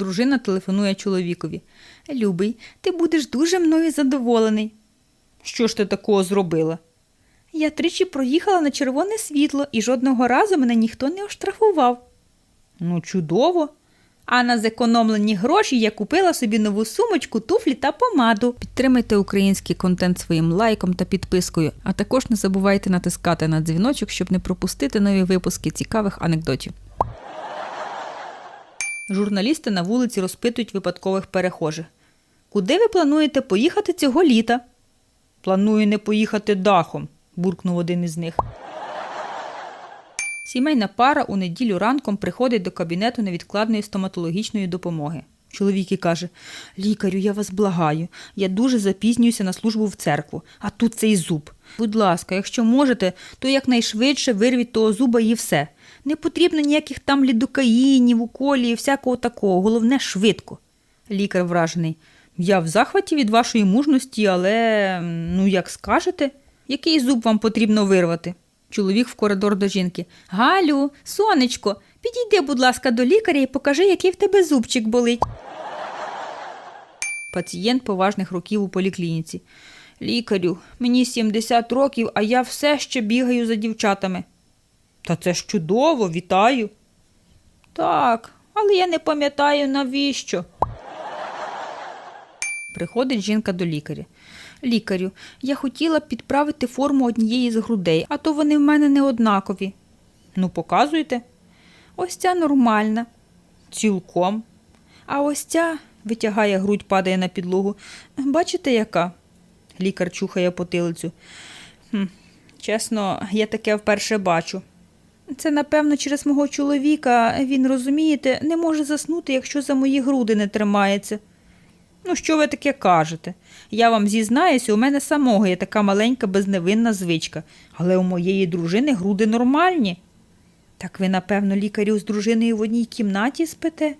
Дружина телефонує чоловікові. Любий, ти будеш дуже мною задоволений. Що ж ти такого зробила? Я тричі проїхала на червоне світло і жодного разу мене ніхто не оштрафував. Ну, чудово. А на зекономлені гроші я купила собі нову сумочку, туфлі та помаду. Підтримайте український контент своїм лайком та підпискою, а також не забувайте натискати на дзвіночок, щоб не пропустити нові випуски цікавих анекдотів. Журналісти на вулиці розпитують випадкових перехожих. Куди ви плануєте поїхати цього літа? Планую не поїхати дахом, буркнув один із них. Сімейна пара у неділю ранком приходить до кабінету невідкладної стоматологічної допомоги. Чоловік і каже: Лікарю, я вас благаю. Я дуже запізнююся на службу в церкву, а тут цей зуб. Будь ласка, якщо можете, то якнайшвидше вирвіть того зуба і все. Не потрібно ніяких там лідокаїнів, уколів, всякого такого. Головне швидко. Лікар вражений. Я в захваті від вашої мужності, але ну як скажете, який зуб вам потрібно вирвати? Чоловік в коридор до жінки. Галю, сонечко, підійди, будь ласка, до лікаря і покажи, який в тебе зубчик болить. Пацієнт поважних років у поліклініці. Лікарю, мені 70 років, а я все ще бігаю за дівчатами. Та це ж чудово, вітаю. Так, але я не пам'ятаю навіщо. Приходить жінка до лікаря. Лікарю, я хотіла підправити форму однієї з грудей, а то вони в мене не однакові. Ну, показуйте. Ось ця нормальна. Цілком. А ось ця витягає грудь, падає на підлогу. Бачите, яка? Лікар чухає потилицю. Хм, чесно, я таке вперше бачу. Це, напевно, через мого чоловіка. Він, розумієте, не може заснути, якщо за мої груди не тримається. Ну, що ви таке кажете? Я вам зізнаюся, у мене самого є така маленька безневинна звичка, але у моєї дружини груди нормальні. Так ви, напевно, лікарю з дружиною в одній кімнаті спите?